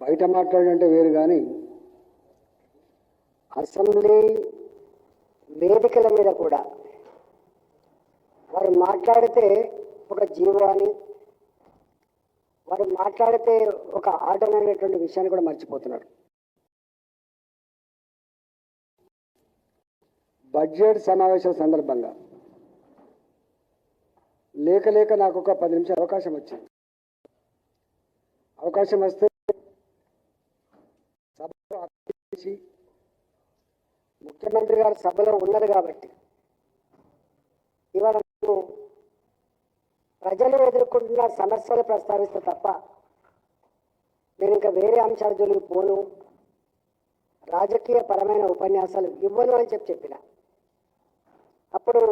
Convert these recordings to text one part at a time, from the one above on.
బయట మాట్లాడంటే వేరు కానీ అసెంబ్లీ వేదికల మీద కూడా వారు మాట్లాడితే ఒక జీవో అని వారు మాట్లాడితే ఒక ఆట అనేటువంటి విషయాన్ని కూడా మర్చిపోతున్నారు. బడ్జెట్ సమావేశం సందర్భంగా లేక లేక నాకు ఒక పది నిమిషాలు అవకాశం వచ్చింది. అవకాశం వస్తే సభలో ముఖ్యమంత్రి గారు సభలో ఉన్నారు కాబట్టి ఇవాళ ప్రజలు ఎదుర్కొంటున్న సమస్యలు ప్రస్తావిస్తే తప్ప నేను ఇంకా వేరే అంశాల జోలికి పోను. రాజకీయ పరమైన ఉపన్యాసాలు ఇవ్వను అని చెప్పి చెప్పిన. అప్పుడు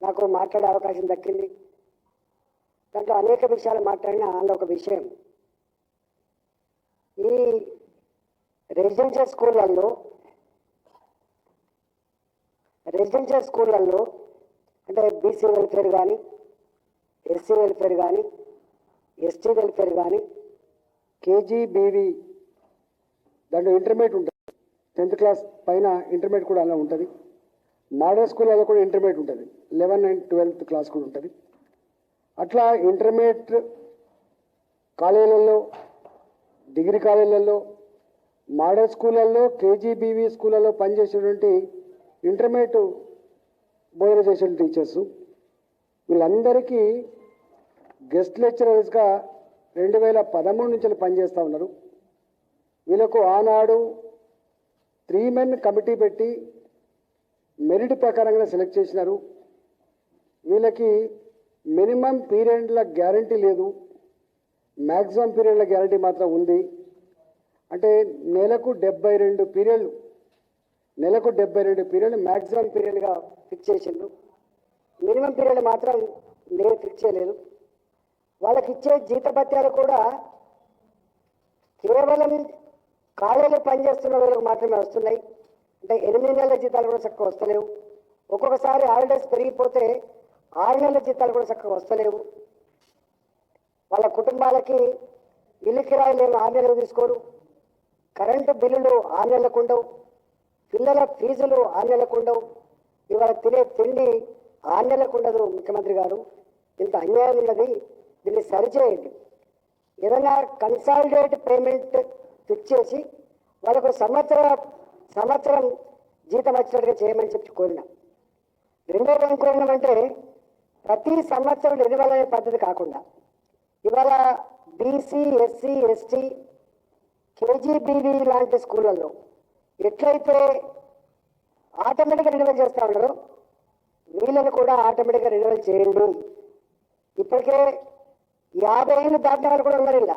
నాకు మాట్లాడే అవకాశం దక్కింది. దాంట్లో అనేక విషయాలు మాట్లాడిన అందులో ఒక విషయం. ఈ రెసిడెన్షియల్ స్కూళ్ళల్లో రెసిడెన్షియల్ స్కూళ్ళల్లో అంటే బీసీ వెల్ఫేర్ కానీ ఎస్సీ వెల్ఫేర్ కానీ ఎస్టీ వెల్ఫేర్ కానీ కేజీబీవి దాంట్లో ఇంటర్మీడియట్ ఉంటుంది. టెన్త్ క్లాస్ పైన ఇంటర్మీడియట్ కూడా అలా ఉంటుంది. మోడల్ స్కూళ్ళలో కూడా ఇంటర్మీడియట్ ఉంటుంది. లెవెన్ అండ్ ట్వెల్త్ క్లాస్ కూడా ఉంటుంది. అట్లా ఇంటర్మీడియట్ కాలేజీలలో డిగ్రీ కాలేజీలలో మోడల్ స్కూళ్ళల్లో కేజీబీవీ స్కూళ్ళలో పనిచేసేటువంటి ఇంటర్మీడియట్ బోధన చేసిన టీచర్స్. వీళ్ళందరికీ గెస్ట్ లెక్చరర్స్గా రెండు వేల పదమూడు నుంచి పనిచేస్తూ ఉన్నారు. వీళ్ళకు ఆనాడు త్రీ మెన్ కమిటీ పెట్టి మెరిట్ ప్రకారంగా సెలెక్ట్ చేసినారు. వీళ్ళకి మినిమం పీరియడ్ల గ్యారంటీ లేదు. మ్యాక్సిమం పీరియడ్ల గ్యారంటీ మాత్రం ఉంది. అంటే నెలకు డెబ్బై రెండు పీరియడ్లు నెలకు డెబ్బై రెండు పీరియడ్లు మ్యాక్సిమం పీరియడ్గా ఫిక్స్ చేసిండ్రు. మినిమం పీరియడ్ మాత్రం నేను ఫిక్స్ చేయలేదు. వాళ్ళకి ఇచ్చే జీతభత్యాలు కూడా కేవలం కాలేజీలో పనిచేస్తున్న వాళ్ళకి మాత్రమే వస్తున్నాయి. అంటే ఎనిమిది నెలల జీతాలు కూడా చక్కగా వస్తలేవు. ఒక్కొక్కసారి హాలిడేస్ పెరిగిపోతే ఆరు నెలల జీతాలు కూడా చక్కగా వస్తలేవు. వాళ్ళ కుటుంబాలకి ఇల్లు కిరాయిలు ఏమి ఆరు నెలలు తీసుకోరు? కరెంటు బిల్లులు ఆరు నెలలకు ఉండవు పిల్లల ఫీజులు ఆరు నెలలకు ఉండవు ఇవాళ తినే తిండి ఆరు నెలలకు ఉండదు ముఖ్యమంత్రి గారు. ఇంత అన్యాయం ఉన్నది. దీన్ని సరిచేయండి. ఏదైనా కన్సాలిడేట్ పేమెంట్ ఫిక్స్ చేసి వాళ్ళకు సంవత్సర సంవత్సరం జీతం వచ్చినట్టుగా చేయమని చెప్పి కోరిన. రెండోది ఏం కోరినామంటే ప్రతి సంవత్సరం రెన్యువల్ అనే పద్ధతి కాకుండా ఇవాళ బీసీ ఎస్సీ ఎస్టీ కేజీబీవీ లాంటి స్కూళ్ళల్లో ఎట్లయితే ఆటోమేటిక్గా రెన్యువల్ చేస్తూ ఉన్నారో వీళ్ళని కూడా ఆటోమేటిక్గా రెన్యువల్ చేయండి. ఇప్పటికే యాభై ఏళ్ళు దాటిన వాళ్ళు కూడా ఉన్నారు ఇలా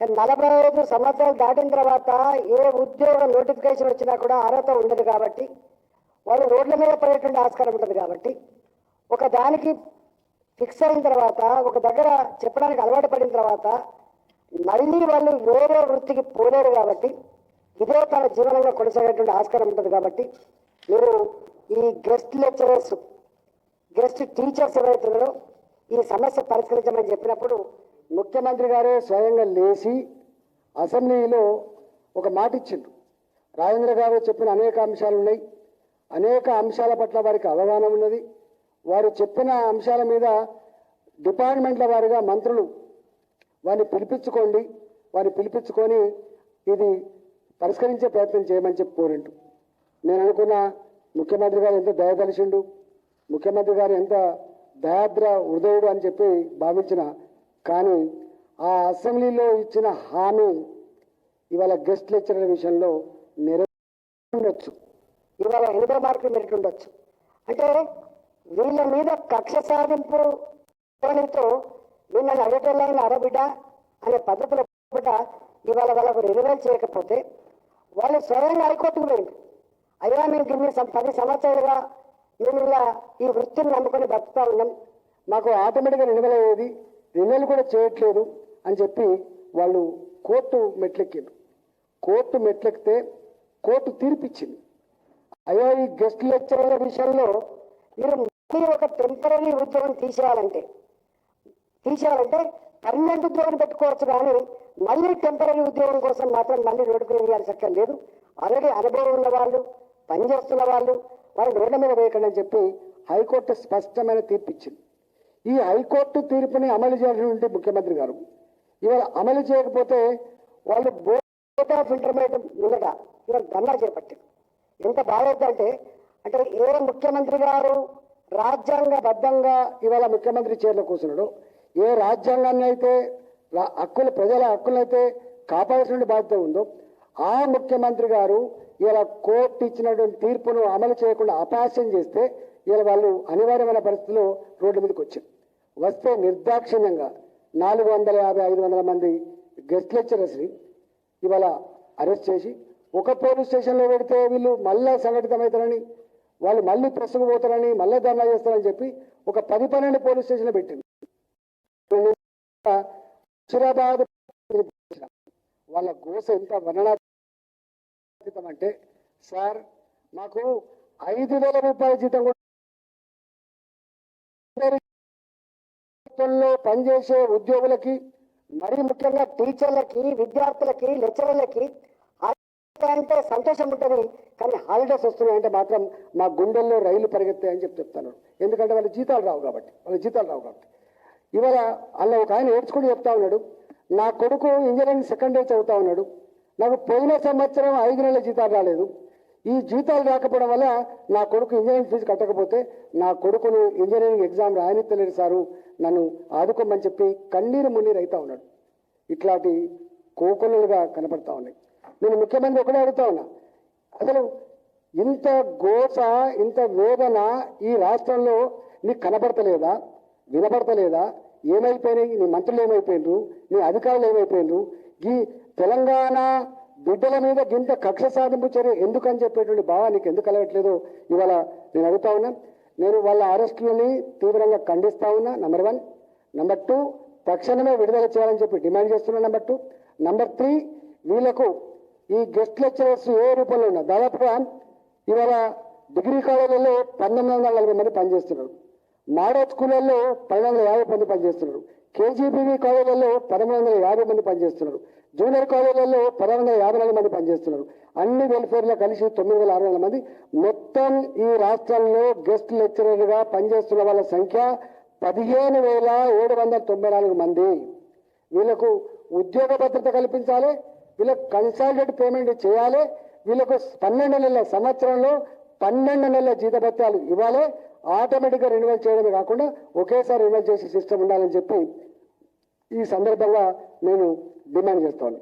కానీ నలభై ఐదు సంవత్సరాలు దాటిన తర్వాత ఏ ఉద్యోగ నోటిఫికేషన్ వచ్చినా కూడా అర్హత ఉండదు కాబట్టి వాళ్ళు రోడ్ల మీద పడేటువంటి ఆస్కారం ఉంటుంది కాబట్టి ఒక దానికి ఫిక్స్ అయిన తర్వాత ఒక దగ్గర చెప్పడానికి అలవాటు పడిన తర్వాత మళ్ళీ వాళ్ళు వేరే వృత్తికి పోలేరు కాబట్టి ఇదే తన జీవనంలో కొనసాగేటువంటి ఆస్కారం ఉంటుంది కాబట్టి మీరు ఈ గెస్ట్ లెక్చరర్స్ గెస్ట్ టీచర్స్ ఎవరైతున్నారో ఈ సమస్య పరిష్కరించమని చెప్పినప్పుడు ముఖ్యమంత్రి గారే స్వయంగా లేచి అసెంబ్లీలో ఒక మాట ఇచ్చిండు. రాజేంద్ర గారు చెప్పిన అనేక అంశాలు ఉన్నాయి. అనేక అంశాల పట్ల వారికి అవగాహన ఉన్నది. వారు చెప్పిన అంశాల మీద డిపార్ట్మెంట్ల వారిగా మంత్రులు వారిని పిలిపించుకోండి. వారిని పిలిపించుకొని ఇది పరిష్కరించే ప్రయత్నం చేయమని చెప్పి కోరింటు నేను అనుకున్న ముఖ్యమంత్రి గారు ఎంత దయదలిచిండు ముఖ్యమంత్రి గారు ఎంత దయాద్ర హృదయుడు అని చెప్పి భావించిన కానీ ఆ అసెంబ్లీలో ఇచ్చిన హామీ ఇవాళ గెస్ట్ లెక్చరర్ విషయంలో నెరవేరవచ్చు ఇవాళ ఎనభై మార్కులు మెరిట్ ఉండొచ్చు అంటే వీళ్ళ మీద కక్ష సాధింపు ధోరణితో వీళ్ళని అడగటం అరబిడ్డ అనే పద్ధతుల బిడ్డ ఇవాళ వాళ్ళకు రెన్యువల్ చేయకపోతే వాళ్ళు స్వయంగా హైకోర్టుకు పోయింది అయ్యా మేము గిన్ని పది సంవత్సరాలుగా మేము ఇలా ఈ వృత్తిని నమ్ముకొని బతుకుతా ఉన్నాం. మాకు ఆటోమేటిక్గా రెన్యువల్ అయ్యేది. రెన్యువల్ కూడా చేయట్లేదు అని చెప్పి వాళ్ళు కోర్టు మెట్లెక్కారు కోర్టు మెట్లెక్కితే కోర్టు తీర్పిచ్చింది. అయ్యా ఈ గెస్ట్ లెక్చరర్ల విషయంలో మీరు మళ్ళీ ఒక టెంపరీ ఉద్యోగం తీసేయాలంటే తీసేయాలంటే పర్మనెంట్ ఉద్యోగం పెట్టుకోవచ్చు కానీ మళ్ళీ టెంపరీ ఉద్యోగం కోసం మాత్రం మళ్ళీ రోడ్డుకు వేయాల్సి అక్కడ లేదు. ఆల్రెడీ అనుభవం ఉన్న వాళ్ళు పనిచేస్తున్న వాళ్ళు వాళ్ళు రోడ్ల మీద వేయకండి అని చెప్పి హైకోర్టు స్పష్టమైన తీర్పు ఇచ్చింది ఈ హైకోర్టు తీర్పుని అమలు చేయాల్సిన ముఖ్యమంత్రి గారు ఇవాళ అమలు చేయకపోతే వాళ్ళు బోర్డ్ ఆఫ్ ఇంటర్మీడియట్ ఉండగా ఇవాళ ధర్నా చేపట్టారు ఎంత బాధంటే అంటే ఏ ముఖ్యమంత్రి గారు రాజ్యాంగబద్ధంగా ఇవాళ ముఖ్యమంత్రి చైర్లో కూర్చున్నాడు ఏ రాజ్యాంగాన్ని అయితే హక్కుల హక్కులు ప్రజల హక్కులైతే కాపాడాల్సిన బాధ్యత ఉందో ఆ ముఖ్యమంత్రి గారు ఇలా కోర్టు ఇచ్చినటువంటి తీర్పును అమలు చేయకుండా అపహాస్యం చేస్తే ఇలా వాళ్ళు అనివార్యమైన పరిస్థితుల్లో రోడ్డు మీదకి వచ్చారు. వస్తే నిర్దాక్షిణ్యంగా నాలుగు వందల యాభై ఐదు వందల మంది గెస్ట్ లెక్చరర్స్ని ఇవాళ అరెస్ట్ చేసి ఒక పోలీస్ స్టేషన్లో పెడితే వీళ్ళు మళ్ళా సంఘటితమవుతారని వాళ్ళు మళ్ళీ ప్రెస్కు పోతారని మళ్ళీ ధర్నా చేస్తారని చెప్పి ఒక పది పన్నెండు పోలీస్ స్టేషన్లో పెట్టింది హుషురాబాద్ వాళ్ళ గోస ఎంత వర్ణనాతీతం అంటే సార్ మాకు ఐదు వేల రూపాయల జీతం కూడా పనిచేసే ఉద్యోగులకి మరీ ముఖ్యంగా టీచర్లకి విద్యార్థులకి లెక్చరర్లకి అంటే సంతోషం ఉంటుంది కానీ హాలిడేస్ వస్తున్నాయంటే మాత్రం మా గుండెల్లో రైలు పరిగెత్తాయని చెప్పి చెప్తాను. ఎందుకంటే వాళ్ళ జీతాలు రావు కాబట్టి వాళ్ళ జీతాలు రావు కాబట్టి. ఇవాళ అలా ఒక ఆయన ఏడ్చుకుని చెప్తా ఉన్నాడు. నా కొడుకు ఇంజనీరింగ్ సెకండ్ ఇయర్ చదువుతా ఉన్నాడు. నాకు పోయిన సంవత్సరం ఐదు నెలల జీతాలు రాలేదు. ఈ జీతాలు రాకపోవడం వల్ల నా కొడుకు ఇంజనీరింగ్ ఫీజు కట్టకపోతే నా కొడుకును ఇంజనీరింగ్ ఎగ్జామ్ రాయనిత్తలేరు సారు. నన్ను ఆదుకోమని చెప్పి కన్నీరు మున్నీరు అవుతా ఉన్నాడు. ఇట్లాంటి కోకొల్లలుగా కనపడతా ఉన్నాయి. నేను ముఖ్యమంత్రి ఒకటే అడుగుతా ఉన్నా. అసలు ఇంత గోస ఇంత వేదన ఈ రాష్ట్రంలో నీకు కనపడతలేదా? వినపడతలేదా? ఏమైపోయినాయి? నీ మంత్రులు ఏమైపోయినరు? నీ అధికారులు ఏమైపోయినరు? ఈ తెలంగాణ బిడ్డల మీద గింత కక్ష సాధింపు చర్య ఎందుకని చెప్పేటువంటి భావానికి నీకు ఎందుకు కలగట్లేదు ఇవాళ నేను అడుగుతా ఉన్నా. నేను వాళ్ళ అరెస్టులని తీవ్రంగా ఖండిస్తా ఉన్నా నెంబర్ వన్ నెంబర్ టూ తక్షణమే విడుదల చేయాలని చెప్పి డిమాండ్ చేస్తున్నా నెంబర్ టూ నెంబర్ త్రీ వీళ్ళకు ఈ గెస్ట్ లెక్చరర్స్ ఏ రూపంలో ఉన్నా. దాదాపుగా ఇవాళ డిగ్రీ కాలేజీలో పంతొమ్మిది వందల నలభై మంది పనిచేస్తున్నారు. మోడల్ స్కూళ్ళల్లో పది వందల యాభై మంది పనిచేస్తున్నారు. కేజీబీవీ కాలేజీలలో పదమూడు వందల యాభై మంది పనిచేస్తున్నారు. జూనియర్ కాలేజీలలో పదహారు వందల యాభై నాలుగు మంది పనిచేస్తున్నారు. అన్ని వెల్ఫేర్లో కలిసి తొమ్మిది వేల ఆరు వందల మంది. మొత్తం ఈ రాష్ట్రంలో గెస్ట్ లెక్చరర్గా పనిచేస్తున్న వాళ్ళ సంఖ్య పదిహేను వేల ఏడు వందల తొంభై నాలుగు మంది. వీళ్ళకు ఉద్యోగ భద్రత కల్పించాలి. వీళ్ళకు కన్సాలిడేట్ పేమెంట్ చేయాలి. వీళ్ళకు పన్నెండు నెలల సంవత్సరంలో పన్నెండు నెలల జీతభత్యాలు ఇవ్వాలి. ఆటోమేటిక్గా రెన్యువల్ చేయడమే కాకుండా ఒకేసారి రెన్యువల్ చేసే సిస్టమ్ ఉండాలని చెప్పి ఈ సందర్భంగా నేను డిమాండ్ చేస్తాను